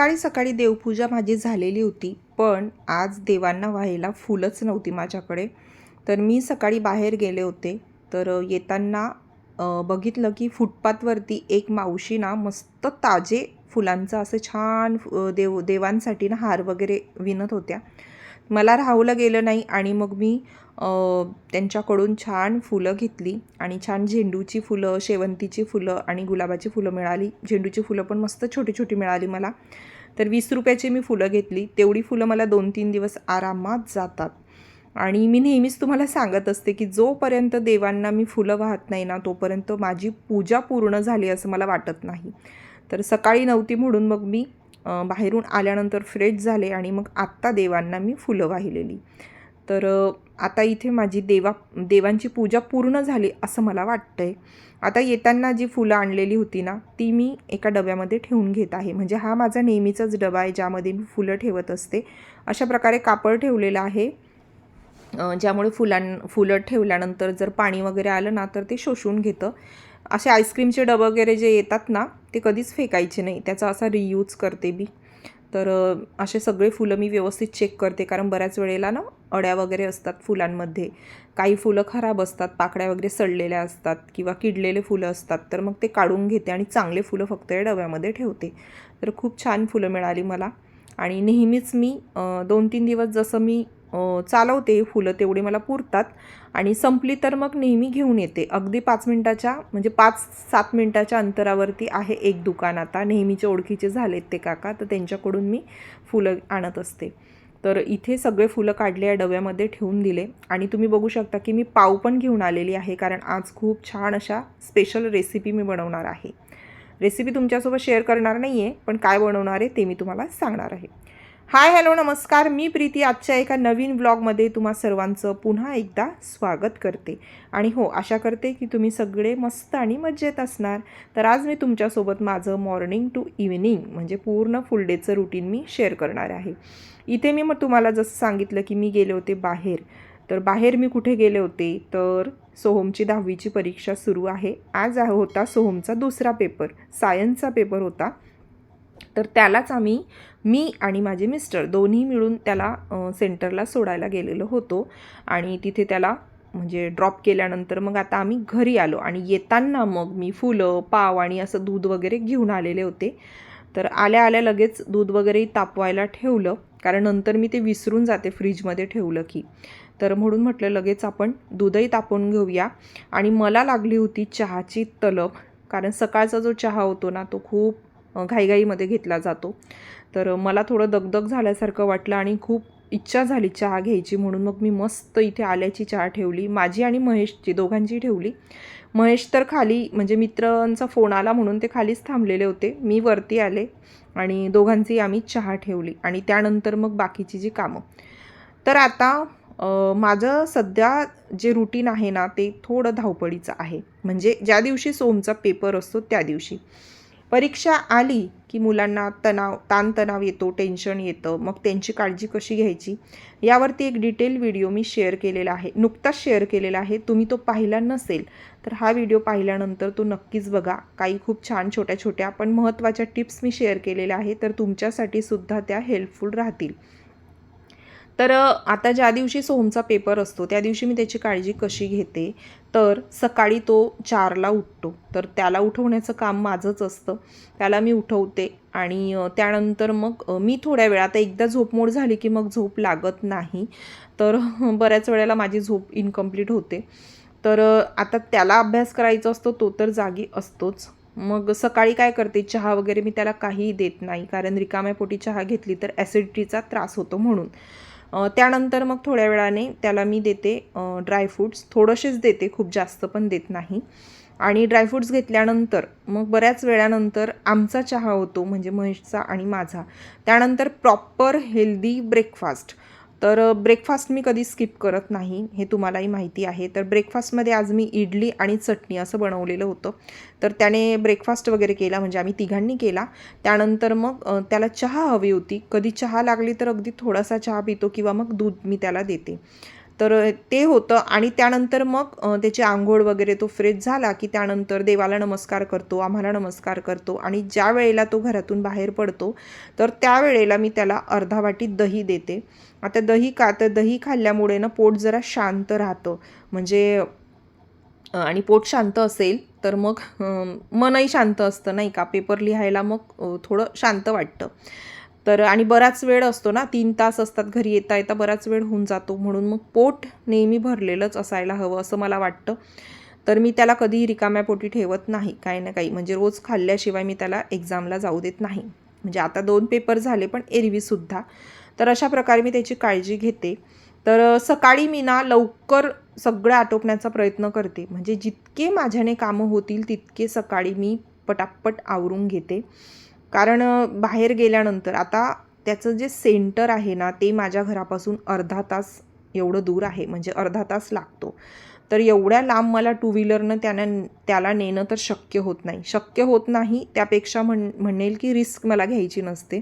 सकाळी सकाळी देवपूजा माझी झालेली होती पण आज देवांना व्हायला फुलंच नव्हती माझ्याकडे. तर मी सकाळी बाहेर गेले होते. तर येताना बघितलं की फुटपाथवरती एक मावशी ना मस्त ताजे फुलांचं असं छान देव देवांसाठी ना हार वगैरे विणत होत्या. मला राहवलं गेलं नाही आणि मग मी त्यांच्याकडून छान फुलं घेतली आणि छान झेंडूची फुलं शेवंतीची फुलं आणि गुलाबाची फुलं मिळाली. झेंडूची फुलं पण मस्त छोटी छोटी मिळाली मला. तर वीस रुपयाची मी फुलं घेतली. तेवढी फुलं मला दोन तीन दिवस आरामात जातात. आणि मी नेहमीच तुम्हाला सांगत असते की जोपर्यंत देवांना मी फुलं वाहत नाही ना तोपर्यंत माझी पूजा पूर्ण झाली असं मला वाटत नाही. तर सकाळी नव्हती म्हणून मग मी बाहेरून आल्यानंतर फ्रेश झाले आणि मग आत्ता देवांना मी फुलं वाहिलेली. तर आता इथे माझी देवा देवांची पूजा पूर्ण झाली असं मला वाटतं आहे आता येताना जी फुलं आणलेली होती ना ती मी एका डब्यामध्ये ठेवून घेत आहे. म्हणजे हा माझा नेहमीचाच डबा आहे ज्यामध्ये मी फुलं ठेवत असते. अशा प्रकारे कापड ठेवलेलं आहे. ज्यामुळे फुलां फुलं ठेवल्यानंतर जर पाणी वगैरे आलं ना तर ते शोषून घेतं. असे आईस्क्रीमचे डबे वगैरे जे येतात ना ते कधीच फेकायचे नाही. त्याचा असा रियूज करते मी. तर असे सगळे फुलं मी व्यवस्थित चेक करते. कारण बऱ्याच वेळेला ना अड्या वगैरे असतात फुलांमध्ये. काही फुलं खराब असतात पाकळ्या वगैरे सडलेल्या असतात किंवा किडलेले फुलं असतात. तर मग ते काढून घेते आणि चांगले फुलं फक्त या डब्यामध्ये ठेवते. तर खूप छान फुलं मिळाली मला. आणि नेहमीच मी दोन तीन दिवस जसं मी चालवते फुलं तेवढी मला पुरतात आणि संपली तर मग नेहमी घेऊन येते. अगदी पाच मिनटाच्या म्हणजे पाच सात मिनटाच्या अंतरावरती आहे एक दुकान आता. नेहमीचे ओळखीचे झालेत ते काका. तर त्यांच्याकडून मी फुलं आणत असते. तर इथे सगळे फुलं काढले या डब्यामध्ये ठेवून दिले. आणि तुम्ही बघू शकता की मी पाव पण घेऊन आलेली आहे कारण आज खूप छान अशा स्पेशल रेसिपी मी बनवणार आहे. रेसिपी तुमच्यासोबत शेअर करणार नाही आहे पण काय बनवणार आहे ते मी तुम्हाला सांगणार आहे. हाय हॅलो नमस्कार. मी प्रीती. आजच्या एका नवीन ब्लॉगमध्ये तुम्हा सर्वांचं पुन्हा एकदा स्वागत करते. आणि हो आशा करते की तुम्ही सगळे मस्त आणि मजेत असणार. तर आज मी तुमच्यासोबत माझं मॉर्निंग टू इव्हिनिंग म्हणजे पूर्ण फुल डेचं रुटीन मी शेअर करणार आहे. इथे मी मग तुम्हाला जसं सांगितलं की मी गेले होते बाहेर. तर बाहेर मी कुठे गेले होते? तर सोहमची दहावीची परीक्षा सुरू आहे. आज होता सोहमचा दुसरा पेपर सायन्सचा पेपर होता. तर त्यालाच आम्ही मी आणि माझे मिस्टर दोन्ही मिळून त्याला सेंटरला सोडायला गेलेलो होतो. आणि तिथे त्याला म्हणजे ड्रॉप केल्यानंतर मग आता आम्ही घरी आलो. आणि येताना मग मी फुलं पाव आणि असं दूध वगैरे घेऊन आलेले होते. तर आल्या आल्या लगेच दूध वगैरे तापवायला ठेवलं. कारण नंतर मी ते विसरून जाते फ्रीजमध्ये ठेवलं की. तर म्हणून म्हटलं लगेच आपण दूधही तापवून घेऊया. आणि मला लागली होती चहाची तलब कारण सकाळचा जो चहा होतो ना तो खूप घाईघाईमध्ये घेतला जातो. तर मला थोडं दगदग झाल्यासारखं वाटलं आणि खूप इच्छा झाली चहा घ्यायची म्हणून. मग मी मस्त इथे आल्याची चहा ठेवली माझी आणि महेशची दोघांची ठेवली. महेश तर खाली म्हणजे मित्रांचा फोन आला म्हणून ते खालीच थांबलेले होते. मी वरती आले आणि दोघांची आम्ही चहा ठेवली आणि त्यानंतर मग बाकीची जी कामं. तर आता माझं सध्या जे रुटीन आहे ना ते थोडं धावपळीचं आहे. म्हणजे ज्या दिवशी सोमचा पेपर असतो त्या दिवशी. परीक्षा आली की मुलांना तणाव ताणतणाव येतो टेन्शन येतं. मग त्यांची काळजी कशी घ्यायची? यावरती एक डिटेल व्हिडिओ मी शेअर केलेला आहे. नुकताच शेअर केलेला आहे. तुम्ही तो पाहिला नसेल तर हा व्हिडिओ पाहिल्यानंतर तो नक्कीच बघा. काही खूप छान छोट्या छोट्या पण महत्त्वाच्या टिप्स मी शेअर केलेल्या आहे तर तुमच्यासाठी सुद्धा त्या हेल्पफुल राहतील. तर आता ज्या दिवशी सोहमचा पेपर असतो त्या दिवशी मी त्याची काळजी कशी घेते? तर सकाळी तो चारला उठतो. तर त्याला उठवण्याचं काम माझंच असतं. त्याला मी उठवते आणि त्यानंतर मग मी थोड्या वेळा आता एकदा झोपमोड झाली की मग झोप लागत नाही. तर बऱ्याच वेळेला माझी झोप इनकम्प्लीट होते. तर आता त्याला अभ्यास करायचा असतो तो तर जागी असतोच. मग सकाळी काय करते? चहा वगैरे मी त्याला काहीही देत नाही. कारण रिकाम्या पोटी चहा घेतली तर ॲसिडिटीचा त्रास होतो म्हणून. त्यानंतर मग थोड्या वेळाने त्याला मी देते ड्रायफ्रूट्स थोडंसेच देते खूप जास्त पण देत नाही. आणि ड्रायफ्रूट्स घेतल्यानंतर मग बऱ्याच वेळानंतर आमचा चहा होतो म्हणजे महेशचा आणि माझा. त्यानंतर प्रॉपर हेल्दी ब्रेकफास्ट तर ब्रेकफास्ट मी कधी स्किप करत नाही हे तुम्हालाही माहिती आहे. तर ब्रेकफास्टमध्ये आज मी इडली आणि चटणी असं बनवलेलं होतं. तर त्याने ब्रेकफास्ट वगैरे केला म्हणजे आम्ही तिघांनी केला. त्यानंतर मग त्याला चहा हवी होती. कधी चहा लागली तर अगदी थोडासा चहा पितो किंवा मग दूध मी त्याला देते. तर ते होतं आणि त्यानंतर मग त्याची आंघोळ वगैरे तो फ्रेश झाला की त्यानंतर देवाला नमस्कार करतो आम्हाला नमस्कार करतो आणि ज्या वेळेला तो घरातून बाहेर पडतो तर त्यावेळेला मी त्याला अर्धा वाटी दही देते. आता दही का तर दही खाल्ल्यामुळे ना पोट जरा शांत राहतं. म्हणजे आणि पोट शांत असेल तर मग मनही शांत असतं नाही का? पेपर लिहायला मग थोडं शांत वाटतं. तर आणि बराच वेळ असतो ना तीन तास असतात घरी येता येता बराच वेळ होऊन जातो. म्हणून मग पोट नेहमी भरलेलंच असायला हवं असं मला वाटतं. तर मी त्याला कधीही रिकाम्या पोटी ठेवत नाही काही ना काही. म्हणजे रोज खाल्ल्याशिवाय मी त्याला एक्झामला जाऊ देत नाही. म्हणजे आता दोन पेपर झाले पण एरवीसुद्धा तर अशा प्रकारे मी त्याची काळजी घेते. तर सकाळी मी ना लवकर सगळं आटोपण्याचा प्रयत्न करते. म्हणजे जितके माझ्याने कामं होतील तितके सकाळी मी पटापट आवरून घेते. कारण बाहेर गेल्यानंतर आता त्याचं जे सेंटर आहे ना ते माझ्या घरापासून अर्धा तास एवढं दूर आहे. म्हणजे अर्धा तास लागतो. तर एवढ्या लांब मला टू व्हीलरनं त्यानं त्याला नेणं तर शक्य होत नाही. शक्य होत नाही त्यापेक्षा म्हण म्हणेल की रिस्क मला घ्यायची नसते.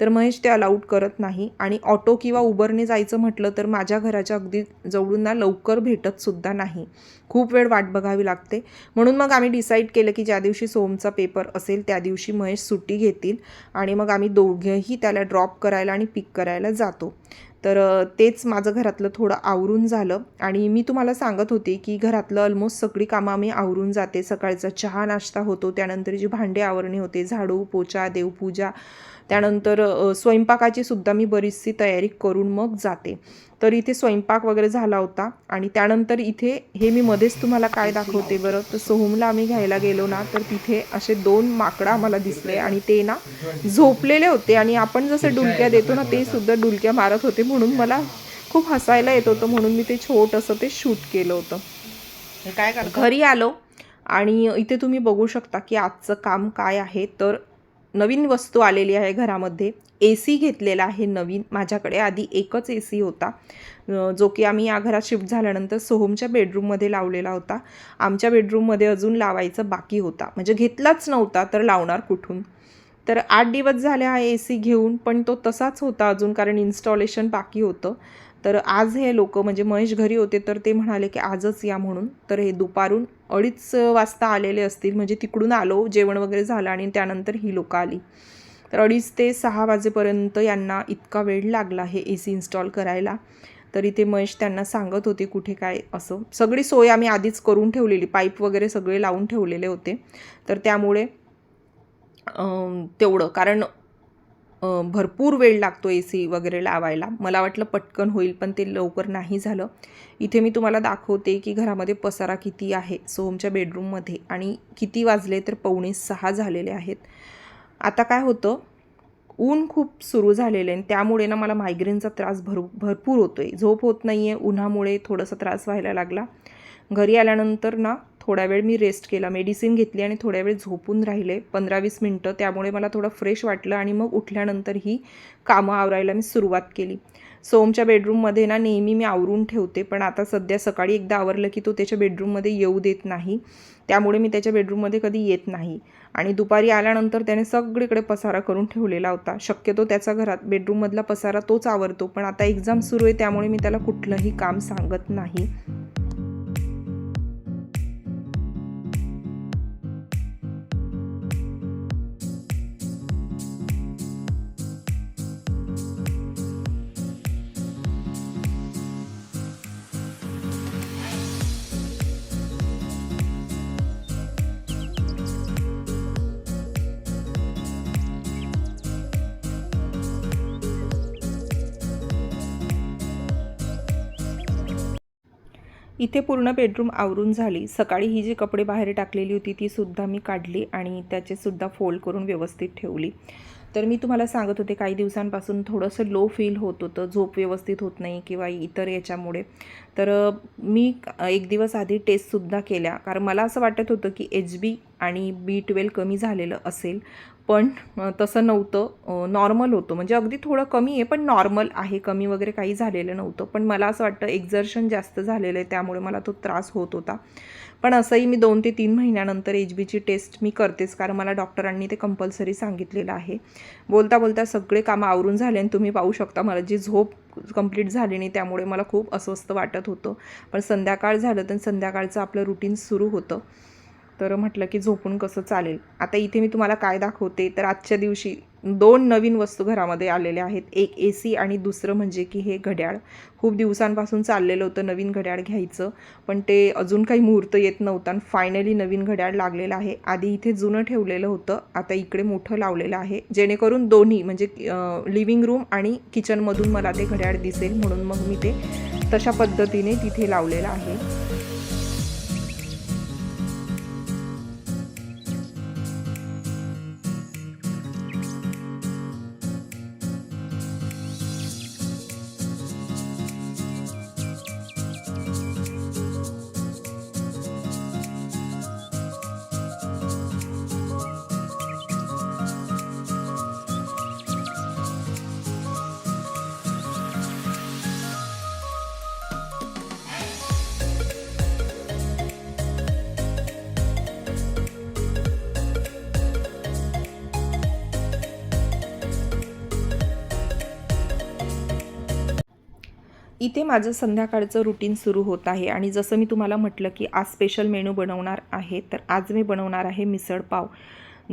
तर महेश ते अलाउड करत नाही आणि ऑटो किंवा उबरने जायचं म्हटलं तर माझ्या घराच्या अगदी जवळून ना लवकर भेटतसुद्धा नाही. खूप वेळ वाट बघावी लागते. म्हणून मग आम्ही डिसाईड केलं की ज्या दिवशी सोमचा पेपर असेल त्या दिवशी महेश सुट्टी घेतील आणि मग आम्ही दोघेही त्याला ड्रॉप करायला आणि पिक करायला जातो. तर तेच माझं घरातलं थोडं आवरून झालं. आणि मी तुम्हाला सांगत होते की घरातलं ऑलमोस्ट सगळी कामं आम्ही आवरून जाते. सकाळचा चहा नाश्ता होतो. त्यानंतर जी भांडे आवरणी होते झाडू पोचा देवपूजा त्यानंतर स्वयंपाकाची सुद्धा मी बरीचशी तयारी करून मग जाते. तर इथे स्वयंपाक वगैरे झाला होता आणि त्यानंतर इथे हे मी मध्येच तुम्हाला काय दाखवते बरं? तर सोहमला आम्ही घ्यायला गेलो ना तर तिथे असे दोन माकडं आम्हाला दिसले आणि ते ना झोपलेले होते आणि आपण जसं डुलक्या देतो ना ते सुद्धा डुलक्या मारत होते म्हणून मला खूप हसायला येत होतं म्हणून मी ते छोटंसं ते शूट केलं होतं. काय घरी आलो आणि इथे तुम्ही बघू शकता की आजचं काम काय आहे. तर नवीन वस्तू आलेली आहे घरामध्ये. ए सी घेतलेला आहे नवीन. माझ्याकडे आधी एकच ए सी होता. जो की आम्ही या घरात शिफ्ट झाल्यानंतर सोहमच्या बेडरूममध्ये लावलेला होता. आमच्या बेडरूममध्ये अजून लावायचा बाकी होता. म्हणजे घेतलाच नव्हता तर लावणार कुठून? तर आठ दिवस झाले हा ए सी घेऊन पण तो तसाच होता अजून कारण इन्स्टॉलेशन बाकी होतं. तर आज हे लोक म्हणजे महेश घरी होते तर ते म्हणाले की आजच या म्हणून. तर हे दुपारून अडीच वाजता आलेले असतील म्हणजे तिकडून आलो जेवण वगैरे झालं आणि त्यानंतर ही लोकं आली. तर अडीच ते सहा वाजेपर्यंत यांना इतका वेळ लागला हे ए सी इन्स्टॉल करायला. तरी ते महेश त्यांना सांगत होते कुठे काय असं. सगळी सोय आम्ही आधीच करून ठेवलेली पाईप वगैरे सगळे लावून ठेवलेले होते. तर त्यामुळे तेवढं. कारण भरपूर वेळ लागतो ए सी वगैरे लावायला. मला वाटलं पटकन होईल पण ते लवकर नाही झालं. इथे मी तुम्हाला दाखवते की घरामध्ये पसारा किती आहे. सोहमच्या बेडरूममध्ये आणि किती वाजले तर पावणे सहा झालेले आहेत. आता काय होतं? ऊन खूप सुरू झालेलं आहे. आणि त्यामुळे ना मला मायग्रेनचा त्रास भर भरपूर होतो आहे झोप होत नाही आहे उन्हामुळे थोडासा त्रास व्हायला लागला. घरी आल्यानंतर ना थोडा वेळ मी रेस्ट केला. मेडिसिन घेतली आणि थोड्या वेळ झोपून राहिले. पंधरा वीस मिनटं. त्यामुळे मला थोडं फ्रेश वाटलं आणि मग उठल्यानंतर ही कामं आवरायला मी सुरुवात केली. सोमच्या बेडरूममध्ये ना नेहमी मी आवरून ठेवते पण आता सध्या सकाळी एकदा आवरलं की तो त्याच्या बेडरूममध्ये येऊ देत नाही. त्यामुळे मी त्याच्या बेडरूममध्ये कधी येत नाही. आणि दुपारी आल्यानंतर त्याने सगळीकडे पसारा करून ठेवलेला होता. शक्यतो त्याचा घरात बेडरूममधला पसारा तोच आवरतो पण आता एक्झाम सुरू आहे त्यामुळे मी त्याला कुठलंही काम सांगत नाही. इथे पूर्ण बेडरूम आवरून झाली. सकाळी ही जी कपडे बाहेर टाकलेली होती ती सुद्धा मी काढली आणि त्याचे सुद्धा फोल्ड करून व्यवस्थित ठेवली. तर मी तुम्हाला सांगत होते काही दिवसांपासून थोडंसं लो फील होत होतं झोप व्यवस्थित होत नाही किंवा इतर याच्यामुळे. तर मी एक दिवस आधी टेस्टसुद्धा केल्या. कारण मला असं वाटत होतं की एच बी आणि बी ट्वेल्व कमी झालेलं असेल. पण तसं नव्हतं. नॉर्मल होतं. म्हणजे अगदी थोडं कमी आहे पण नॉर्मल आहे. कमी वगैरे काही झालेलं नव्हतं. पण मला असं वाटतं एक्झर्शन जास्त झालेलं आहे. त्यामुळे मला तो त्रास होत होता. पण असंही मी दोन ते तीन महिन्यानंतर एच बीची टेस्ट मी करतेच. कारण मला डॉक्टरांनी ते कंपल्सरी सांगितलेलं आहे. बोलता बोलता सगळे कामं आवरून झाले आणि तुम्ही पाहू शकता मला जी झोप कंप्लीट झाली नाही त्यामुळे मला खूप अस्वस्थ वाटत होतं. पण संध्याकाळ झालं तर संध्याकाळचं आपलं रुटीन सुरू होतं. तर म्हटलं की झोपून कसं चालेल? आता इथे मी तुम्हाला काय दाखवते तर आजच्या दिवशी दोन नवीन वस्तू घरामध्ये आलेल्या आहेत. एक ए सी आणि दुसरं म्हणजे की हे घड्याळ. खूप दिवसांपासून चाललेलं होतं नवीन घड्याळ घ्यायचं पण ते अजून काही मुहूर्त येत नव्हता आणि फायनली नवीन घड्याळ लागलेलं आहे. आधी इथे जुनं ठेवलेलं होतं आता इकडे मोठं लावलेलं आहे. जेणेकरून दोन्ही म्हणजे लिव्हिंग रूम आणि किचनमधून मला ते घड्याळ दिसेल म्हणून मग मी ते तशा पद्धतीने तिथे लावलेलं आहे. इथे माझं संध्याकाळचं रुटीन सुरू होत आहे. आणि जसं मी तुम्हाला म्हटलं की आज स्पेशल मेनू बनवणार आहे तर आज मी बनवणार आहे मिसळ पाव.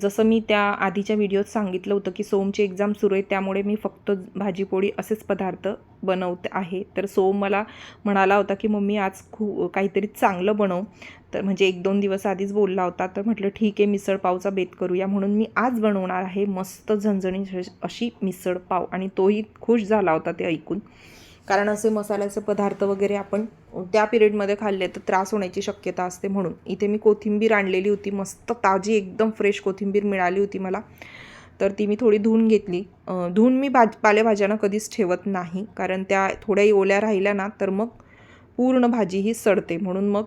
जसं मी त्या आधीच्या व्हिडिओत सांगितलं होतं की सोमची एक्झाम सुरू आहे त्यामुळे मी फक्त भाजीपोळी असेच पदार्थ बनवते आहे. तर सोम मला म्हणाला होता की मम्मी आज खूप काहीतरी चांगलं बनव. तर म्हणजे एक दोन दिवस आधीच बोलला होता तर म्हटलं ठीक आहे मिसळ पावचा बेत करूया. म्हणून मी आज बनवणार आहे मस्त झणझणी अशी मिसळ पाव. आणि तोही खुश झाला होता ते ऐकून. कारण असे मसाल्याचे पदार्थ वगैरे आपण त्या पिरियडमध्ये खाल्ले तर त्रास होण्याची शक्यता असते म्हणून. इथे मी कोथिंबीर आणलेली होती मस्त ताजी एकदम फ्रेश कोथिंबीर मिळाली होती मला. तर ती मी थोडी धुवून घेतली. धुवून मी भाज पालेभाज्यांना कधीच ठेवत नाही कारण त्या थोड्याही ओल्या राहिल्या ना तर मग पूर्ण भाजी ही सडते. म्हणून मग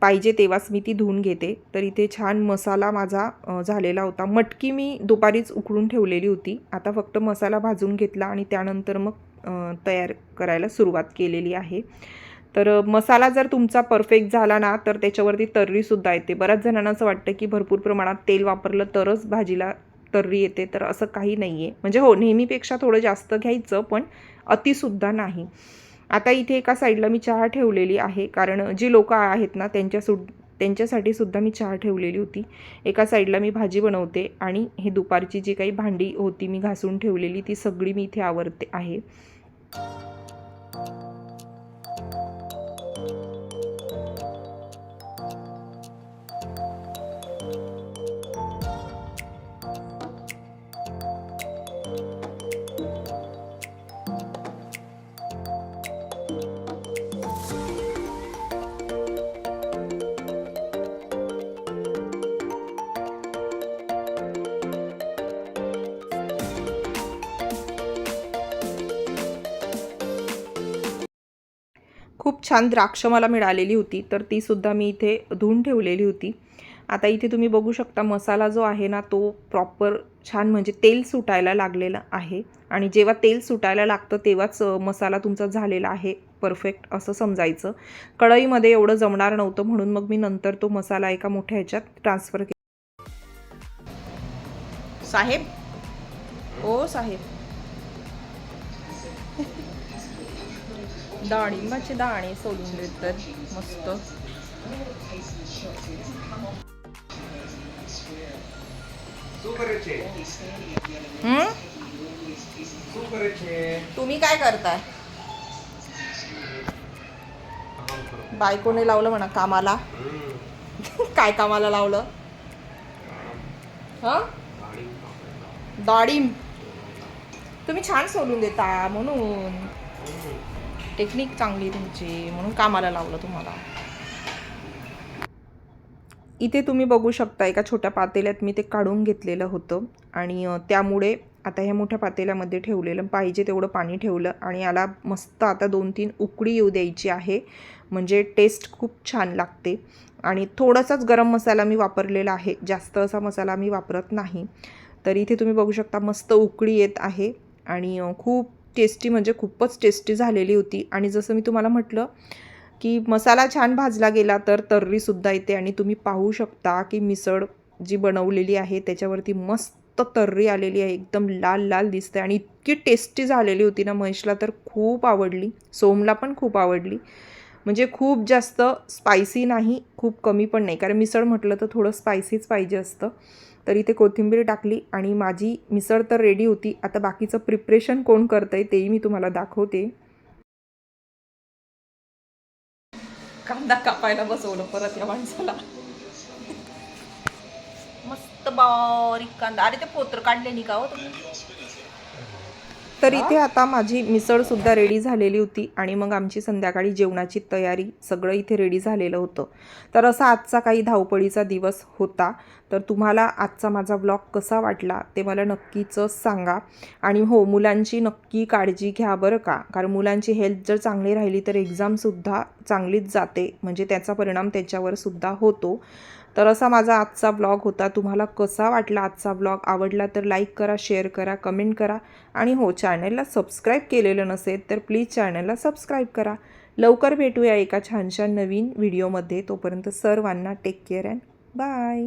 पाहिजे तेव्हाच मी ती धुवून घेते. तर इथे छान मसाला माझा झालेला होता. मटकी मी दुपारीच उकळून ठेवलेली होती. आता फक्त मसाला भाजून घेतला आणि त्यानंतर मग तयार करायला सुरुवात केलेली आहे. तर मसाला जर तुमचा परफेक्ट झाला ना तर त्याच्यावरती तर्रीसुद्धा येते. बऱ्याच जणांना असं वाटतं की भरपूर प्रमाणात तेल वापरलं तरच भाजीला तर्री येते. तर असं काही नाही आहे म्हणजे हो नेहमीपेक्षा थोडं जास्त घ्यायचं पण अतिसुद्धा नाही. आता इथे एका साईडला मी चहा ठेवलेली आहे. कारण जी लोकं आहेत ना त्यांच्या सु त्यांच्यासाठी सुद्धा मी चहा ठेवलेली होती. एका साईडला मी भाजी बनवते आणि हे दुपारची जी काही भांडी होती मी घासून ठेवलेली ती सगळी मी इथे आवरते आहे. thank you खूप छान द्राक्ष मला मिळालेली होती तर ती सुद्धा मी इथे धुवून ठेवलेली होती. आता इथे तुम्ही बघू शकता मसाला जो आहे ना तो प्रॉपर छान म्हणजे तेल सुटायला लागलेला आहे. आणि जेव्हा तेल सुटायला लागतं तेव्हाच मसाला तुमचा झालेला आहे. परफेक्ट असं समजायचं. कढईमध्ये एवढं जमणार नव्हतं म्हणून मग मी नंतर तो मसाला एका मोठ्या ह्याच्यात ट्रान्सफर केला साहेब? ओ साहेब. डाळिंबाचे दाणे सोडून देतात मस्त. तुम्ही काय करताय? बायकोने लावलं म्हणा कामाला. काय कामाला लावलं? हा? डाळिंब तुम्ही छान सोडून देता म्हणून. टेक्निक चांगली तुमची म्हणून कामाला लावलं तुम्हाला. इथे तुम्ही बघू शकता एका छोट्या पातेल्यात मी ते काढून घेतलेलं होतं. आणि त्यामुळे आता ह्या मोठ्या पातेल्यामध्ये ठेवलेलं पाहिजे तेवढं पाणी ठेवलं आणि याला मस्त आता दोन तीन उकळी येऊ द्यायची आहे. म्हणजे टेस्ट खूप छान लागते. आणि थोडासाच गरम मसाला मी वापरलेला आहे. जास्त असा मसाला मी वापरत नाही. तर इथे तुम्ही बघू शकता मस्त उकळी येत आहे. आणि खूप टेस्टी म्हणजे खूपच टेस्टी झालेली होती. आणि जसं मी तुम्हाला म्हटलं की मसाला छान भाजला गेला तर तर्रीसुद्धा येते आणि तुम्ही पाहू शकता की मिसळ जी बनवलेली आहे त्याच्यावरती मस्त तर्री आलेली आहे. एकदम लाल लाल दिसते आणि इतकी टेस्टी झालेली होती ना महेशला तर खूप आवडली. सोमला पण खूप आवडली. म्हणजे खूप जास्त स्पायसी नाही खूप कमी पण नाही. कारण मिसळ म्हटलं तर थोडं स्पायसीच पाहिजे असतं. तर इथे कोथिंबीर टाकली आणि माझी मिसळ तर रेडी होती. आता बाकीचं प्रिपरेशन कोण करतं आहे तेही मी तुम्हाला दाखवते. कांदा कापायला बसवलं परत या माणसाला. मस्त बारीक कांदा. अरे ते पोत्र काढले नाही का हो तुम्ही? तर इथे आता माझी मिसळसुद्धा रेडी झालेली होती आणि मग आमची संध्याकाळी जेवणाची तयारी सगळं इथे रेडी झालेलं होतं. तर असा आजचा काही धावपळीचा दिवस होता. तर तुम्हाला आजचा माझा ब्लॉग कसा वाटला ते मला नक्कीच सांगा. आणि हो मुलांची नक्की काळजी घ्या बरं का. कारण मुलांची हेल्थ जर चांगली राहिली तर एक्झामसुद्धा चांगलीच जाते. म्हणजे त्याचा परिणाम त्याच्यावर सुद्धा होतो. तर असा माझा आजचा ब्लॉग होता. तुम्हाला कसा वाटला आजचा ब्लॉग आवडला तर लाईक करा शेअर करा कमेंट करा. आणि हो चॅनलला सबस्क्राईब केलेलं नसेल तर प्लीज चॅनलला सबस्क्राईब करा. लवकर भेटूया एका छानशा नवीन व्हिडिओमध्ये तोपर्यंत सर्वांना टेक केअर अँड बाय